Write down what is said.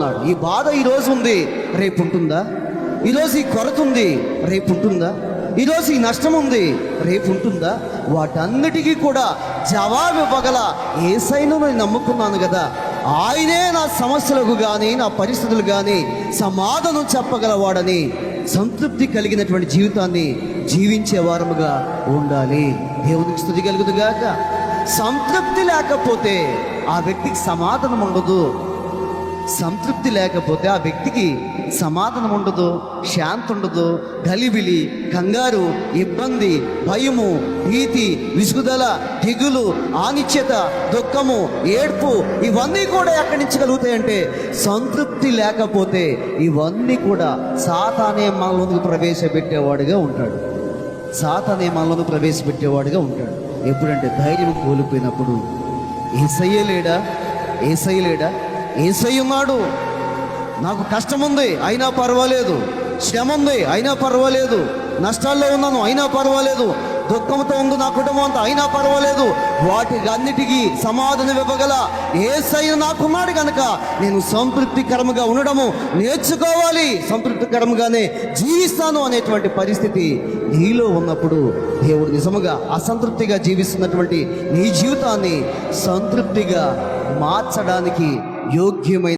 ఉన్నాడు ఈ బాధ ఈరోజు ఉంది. రేపు ఉంటుందా ఈరోజు ఈ కొరత ఉంది. రేపు ఉంటుందా ఈరోజు ఈ నష్టం ఉంది. రేపు ఉంటుందా వాటన్నిటికీ కూడా జవాబు ఇవ్వగల ఏసైను నేను నమ్ముకున్నాను కదా. ఆయనే నా సమస్యలకు కానీ నా పరిస్థితులు కానీ సమాధానం చెప్పగలవాడని సంతృప్తి కలిగినటువంటి జీవితాన్ని జీవించే వారముగా ఉండాలి. దేవునికి స్థుతి కలుగుదుగాక సంతృప్తి లేకపోతే ఆ వ్యక్తికి సమాధానం ఉండదు. సంతృప్తి లేకపోతే ఆ వ్యక్తికి సమాధానం ఉండదు శాంతి ఉండదు. గలిబిలి కంగారు ఇబ్బంది భయము భీతి విసుగుదల దిగులు ఆనిచ్యత దుఃఖము ఏడ్పు ఇవన్నీ కూడా ఎక్కడి నుంచి కలుగుతాయంటే సంతృప్తి లేకపోతే ఇవన్నీ కూడా సాతానే మనలోనికి ప్రవేశపెట్టేవాడుగా ఉంటాడు. సాతానే మనలోకి ప్రవేశపెట్టేవాడుగా ఉంటాడు. ఎప్పుడంటే ధైర్యం కోల్పోయినప్పుడు ఏసయ్యలేడా లేడా? ఏసయ్యున్నాడు నాకు కష్టం ఉంది అయినా పర్వాలేదు. శ్రమ ఉంది అయినా పర్వాలేదు. నష్టాల్లో ఉన్నాను అయినా పర్వాలేదు. దుఃఖంతో ఉంది నా కుటుంబం అంతా అయినా పర్వాలేదు. వాటికి అన్నిటికీ సమాధానం ఇవ్వగల ఏసయ్య నాకున్నాడు కనుక నేను సంతృప్తికరముగా ఉండడము నేర్చుకోవాలి. సంతృప్తికరముగానే జీవిస్తాను అనేటువంటి పరిస్థితి నీలో ఉన్నప్పుడు దేవుడు నిజముగా అసంతృప్తిగా జీవిస్తున్నటువంటి నీ జీవితాన్ని సంతృప్తిగా మార్చడానికి యోగ్యమైన